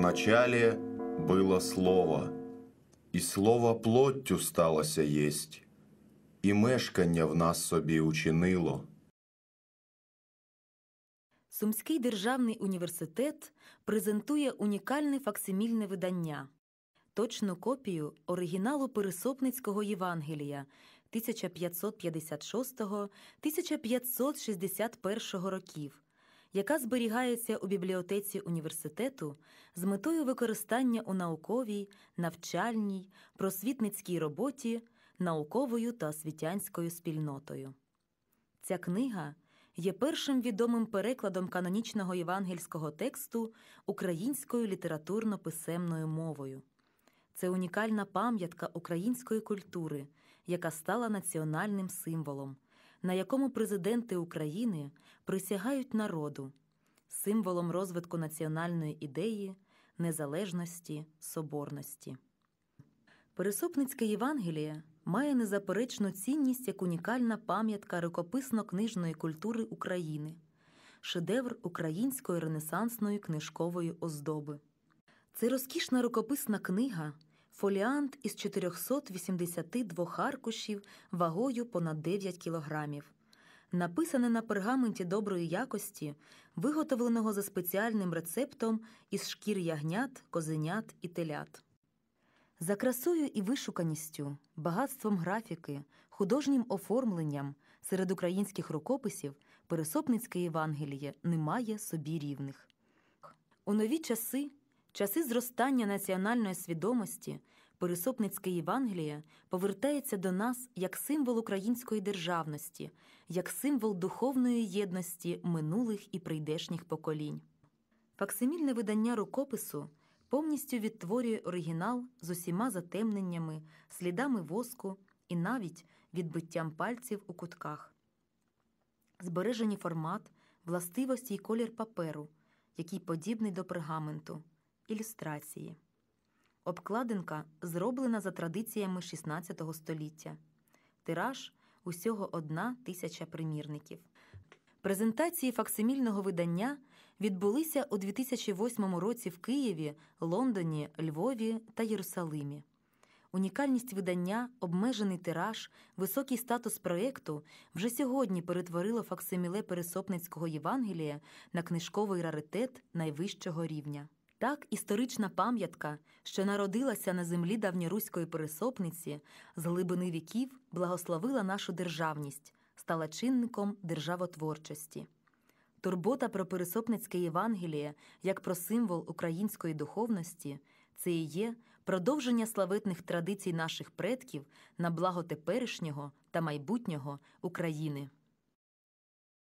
начале было Слово, і Слово плоттю сталося єсть, і мешкання в нас собі учинило. Сумський державний університет презентує унікальне факсимільне видання, точну копію оригіналу Пересопницького Євангелія 1556-1561 років, яка зберігається у бібліотеці університету з метою використання у науковій, навчальній, просвітницькій роботі науковою та освітянською спільнотою. Ця книга є першим відомим перекладом канонічного євангельського тексту українською літературно-писемною мовою. Це унікальна пам'ятка української культури, яка стала національним символом, на якому президенти України присягають народу, символом розвитку національної ідеї, незалежності, соборності. Пересопницьке Євангеліє має незаперечну цінність як унікальна пам'ятка рукописно-книжної культури України, шедевр української ренесансної книжкової оздоби. Це розкішна рукописна книга, фоліант із 482 аркушів вагою понад 9 кілограмів, написане на пергаменті доброї якості, виготовленого за спеціальним рецептом із шкір ягнят, козенят і телят. За красою і вишуканістю, багатством графіки, художнім оформленням серед українських рукописів Пересопницьке Євангеліє не має собі рівних. У нові часи, часи зростання національної свідомості, Пересопницьке Євангеліє повертається до нас як символ української державності, як символ духовної єдності минулих і прийдешніх поколінь. Факсимільне видання рукопису повністю відтворює оригінал з усіма затемненнями, слідами воску і навіть відбиттям пальців у кутках. Збережені формат, властивості й колір паперу, який подібний до пергаменту, ілюстрації. Обкладинка зроблена за традиціями XVI століття. Тираж усього одна тисяча примірників. Презентації факсимільного видання відбулися у 2008 році в Києві, Лондоні, Львові та Єрусалимі. Унікальність видання, обмежений тираж, високий статус проєкту вже сьогодні перетворило факсиміле Пересопницького Євангелія на книжковий раритет найвищого рівня. Так, історична пам'ятка, що народилася на землі давньоруської пересопниці, з глибини віків благословила нашу державність, стала чинником державотворчості. Турбота про Пересопницьке Євангеліє як про символ української духовності це і є продовження славетних традицій наших предків на благо теперішнього та майбутнього України.